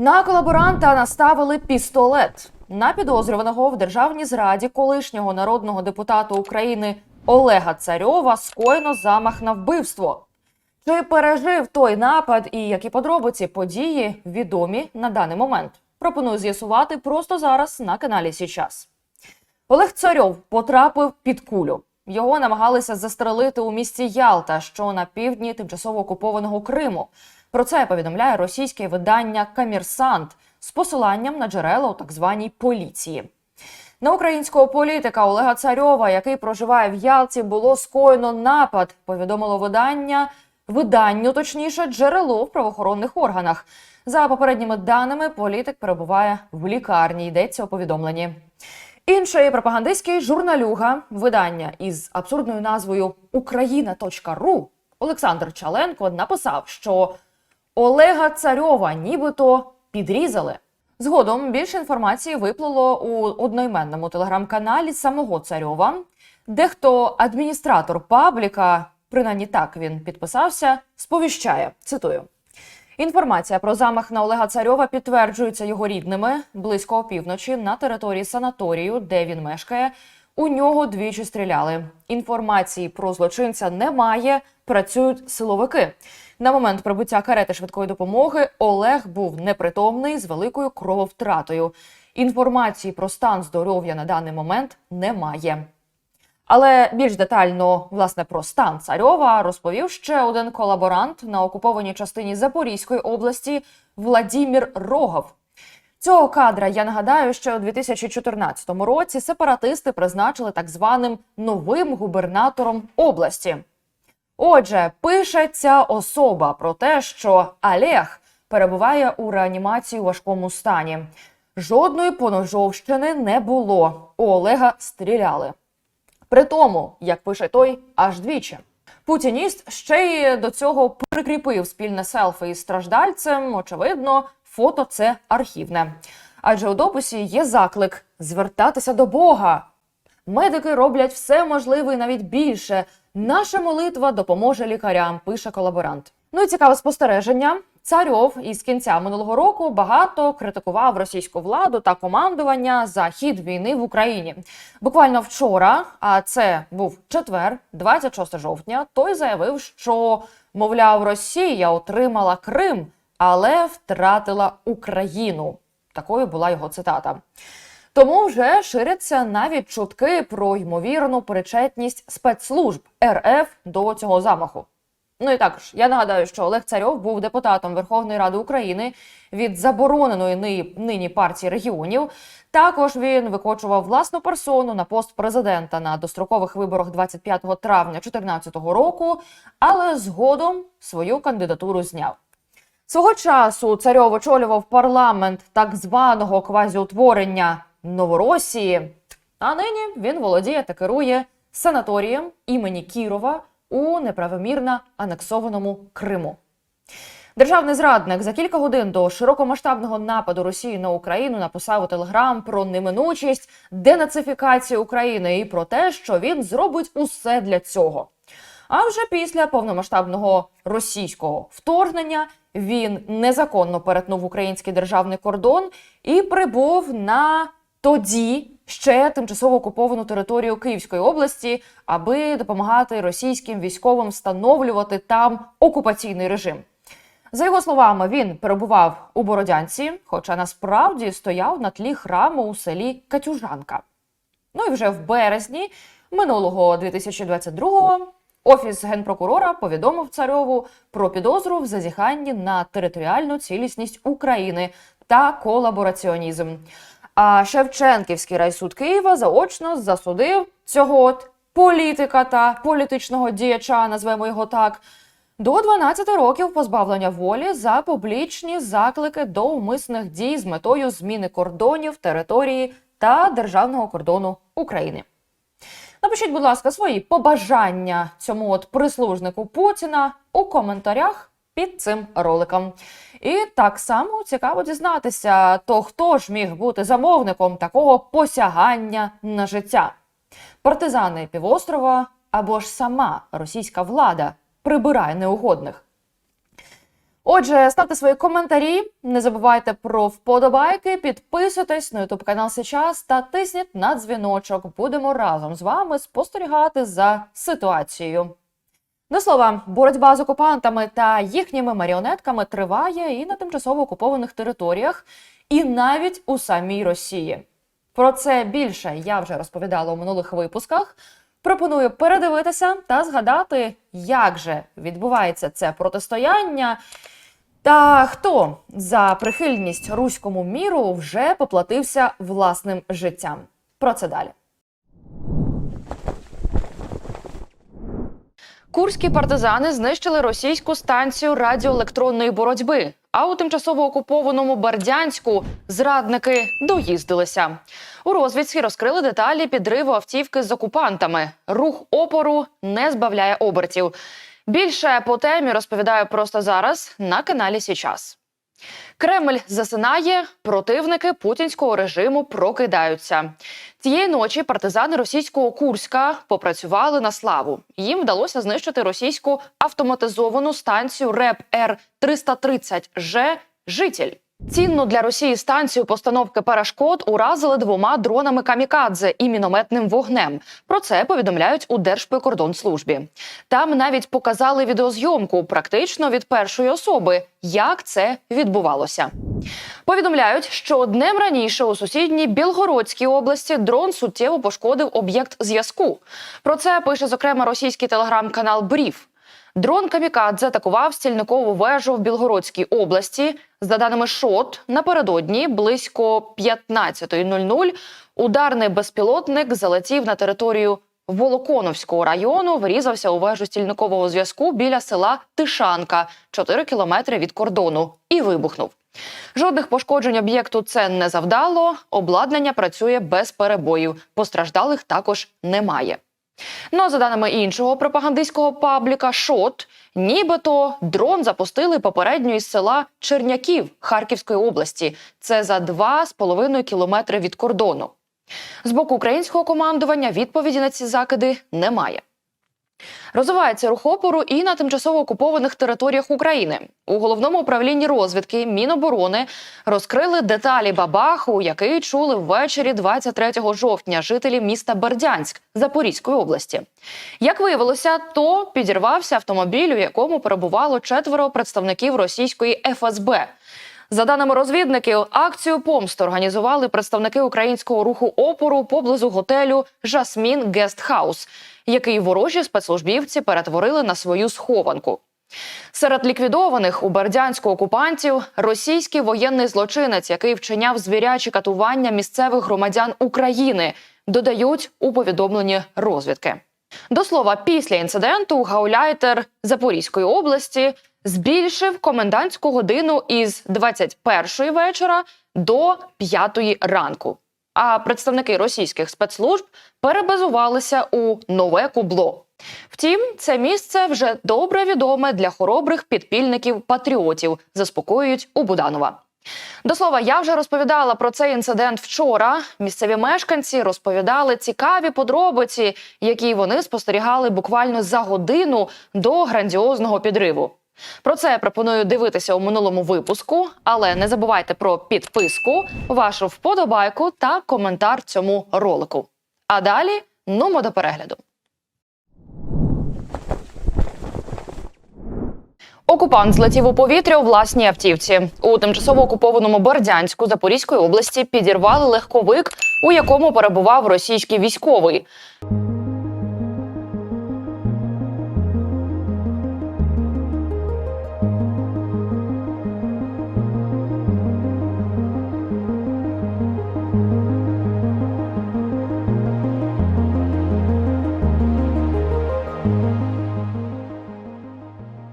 На колаборанта наставили пістолет. На підозрюваного в державній зраді колишнього народного депутата України Олега Царьова скоєно замах на вбивство. Чи пережив той напад і які подробиці події відомі на даний момент? Пропоную з'ясувати просто зараз на каналі Січас. Олег Царьов потрапив під кулю. Його намагалися застрелити у місті Ялта, що на півдні тимчасово окупованого Криму. Про це повідомляє російське видання Камірсант з посиланням на джерела у так званій поліції. На українського політика Олега Царьова, який проживає в Ялті, було скоєно напад. Повідомило видання виданню, точніше, джерело в правоохоронних органах. За попередніми даними, політик перебуває в лікарні. Йдеться у повідомленні. Інший пропагандистський журналюга видання із абсурдною назвою Україна.ру Олександр Чаленко написав, що Олега Царьова нібито підрізали. Згодом більше інформації виплило у одноіменному телеграм-каналі самого Царьова. Дехто адміністратор пабліка, принаймні так він підписався, сповіщає. Цитую. Інформація про замах на Олега Царьова підтверджується його рідними близько опівночі на території санаторію, де він мешкає. У нього двічі стріляли. Інформації про злочинця немає. Працюють силовики. На момент прибуття карети швидкої допомоги Олег був непритомний з великою крововтратою. Інформації про стан здоров'я на даний момент немає. Але більш детально власне про стан царьова розповів ще один колаборант на окупованій частині Запорізької області Владімір Рогов. Цього кадра я нагадаю, що у 2014 році сепаратисти призначили так званим новим губернатором області. Отже, пише ця особа про те, що Олег перебуває у реанімації у важкому стані. Жодної поножовщини не було. У Олега стріляли. При тому, як пише той, аж двічі. Путініст ще й до цього прикріпив спільне селфі із страждальцем. Очевидно, фото це архівне. Адже у дописі є заклик звертатися до Бога. Медики роблять все можливе і навіть більше. Наша молитва допоможе лікарям, пише колаборант. Ну і цікаве спостереження. Царьов із кінця минулого року багато критикував російську владу та командування за хід війни в Україні. Буквально вчора, а це був четвер, 26 жовтня. Той заявив, що мовляв, Росія отримала Крим, але втратила Україну. Такою була його цитата. Тому вже ширяться навіть чутки про ймовірну причетність спецслужб РФ до цього замаху. Ну і також я нагадаю, що Олег Царьов був депутатом Верховної Ради України від забороненої нині партії регіонів. Також він викочував власну персону на пост президента на дострокових виборах 25 травня 2014 року, але згодом свою кандидатуру зняв. Свого часу царьов очолював парламент так званого квазіутворення Новоросії. А нині він володіє та керує санаторієм імені Кірова у неправомірно анексованому Криму. Державний зрадник за кілька годин до широкомасштабного нападу Росії на Україну написав у Телеграм про неминучість денацифікації України і про те, що він зробить усе для цього. А вже після повномасштабного російського вторгнення він незаконно перетнув український державний кордон і прибув на тоді ще тимчасово окуповану територію Київської області, аби допомагати російським військовим встановлювати там окупаційний режим. За його словами, він перебував у Бородянці, хоча насправді стояв на тлі храму у селі Катюжанка. Ну і вже в березні минулого 2022-го офіс генпрокурора повідомив царьову про підозру в зазіханні на територіальну цілісність України та колабораціонізм. А Шевченківський райсуд Києва заочно засудив цього от політика та політичного діяча, назвемо його так, до 12 років позбавлення волі за публічні заклики до умисних дій з метою зміни кордонів, території та державного кордону України. Напишіть, будь ласка, свої побажання цьому от прислужнику Путіна у коментарях під цим роликом. І так само цікаво дізнатися, то хто ж міг бути замовником такого посягання на життя? Партизани півострова або ж сама російська влада прибирає неугодних. Отже, ставте свої коментарі, не забувайте про вподобайки, підписуйтесь на ютуб канал Сейчас та тисніть на дзвіночок. Будемо разом з вами спостерігати за ситуацією. До слова, боротьба з окупантами та їхніми маріонетками триває і на тимчасово окупованих територіях, і навіть у самій Росії. Про це більше я вже розповідала у минулих випусках. Пропоную передивитися та згадати, як же відбувається це протистояння, та хто за прихильність руському міру вже поплатився власним життям. Про це далі. Курські партизани знищили російську станцію радіоелектронної боротьби. А у тимчасово окупованому Бердянську зрадники доїздилися. У розвідці розкрили деталі підриву автівки з окупантами. Рух опору не збавляє обертів. Більше по темі розповідаю просто зараз на каналі Січас. Кремль засинає, противники путінського режиму прокидаються. Цієї ночі партизани російського Курська попрацювали на славу. Їм вдалося знищити російську автоматизовану станцію РЕП Р 330 Ж Житель. Цінну для Росії станцію постановки перешкод уразили двома дронами камікадзе і мінометним вогнем. Про це повідомляють у Держприкордонслужбі. Там навіть показали відеозйомку практично від першої особи, як це відбувалося. Повідомляють, що днем раніше у сусідній Білгородській області дрон суттєво пошкодив об'єкт зв'язку. Про це пише зокрема російський телеграм-канал Брів. Дрон Камікадзе атакував стільникову вежу в Білгородській області. За даними ШОТ, напередодні близько 15.00 ударний безпілотник залетів на територію Волоконовського району, врізався у вежу стільникового зв'язку біля села Тишанка, 4 кілометри від кордону, і вибухнув. Жодних пошкоджень об'єкту це не завдало. Обладнання працює без перебоїв. Постраждалих також немає. Ну а за даними іншого пропагандистського пабліка ШОТ, нібито дрон запустили попередньо із села Черняків Харківської області. Це за 2,5 кілометри від кордону. З боку українського командування відповіді на ці закиди немає. Розвивається рух опору і на тимчасово окупованих територіях України. У головному управлінні розвідки Міноборони розкрили деталі бабаху, який чули ввечері 23 жовтня жителі міста Бердянськ Запорізької області. Як виявилося, то підірвався автомобіль, у якому перебувало четверо представників російської ФСБ. За даними розвідників, акцію помсти організували представники українського руху опору поблизу готелю Жасмін Гестхаус, який ворожі спецслужбівці перетворили на свою схованку. Серед ліквідованих у Бердянську окупантів російський воєнний злочинець, який вчиняв звірячі катування місцевих громадян України, додають у повідомленні розвідки. До слова, після інциденту гауляйтер Запорізької області збільшив комендантську годину із 21 вечора до 5 ранку. А представники російських спецслужб перебазувалися у нове кубло. Втім, це місце вже добре відоме для хоробрих підпільників патріотів, заспокоюють у Буданова. До слова, я вже розповідала про цей інцидент вчора. Місцеві мешканці розповідали цікаві подробиці, які вони спостерігали буквально за годину до грандіозного підриву. Про це я пропоную дивитися у минулому випуску, але не забувайте про підписку, вашу вподобайку та коментар цьому ролику. А далі нумо до перегляду. Окупант злетів у повітря у власній автівці. У тимчасово окупованому Бердянську Запорізької області підірвали легковик, у якому перебував російський військовий.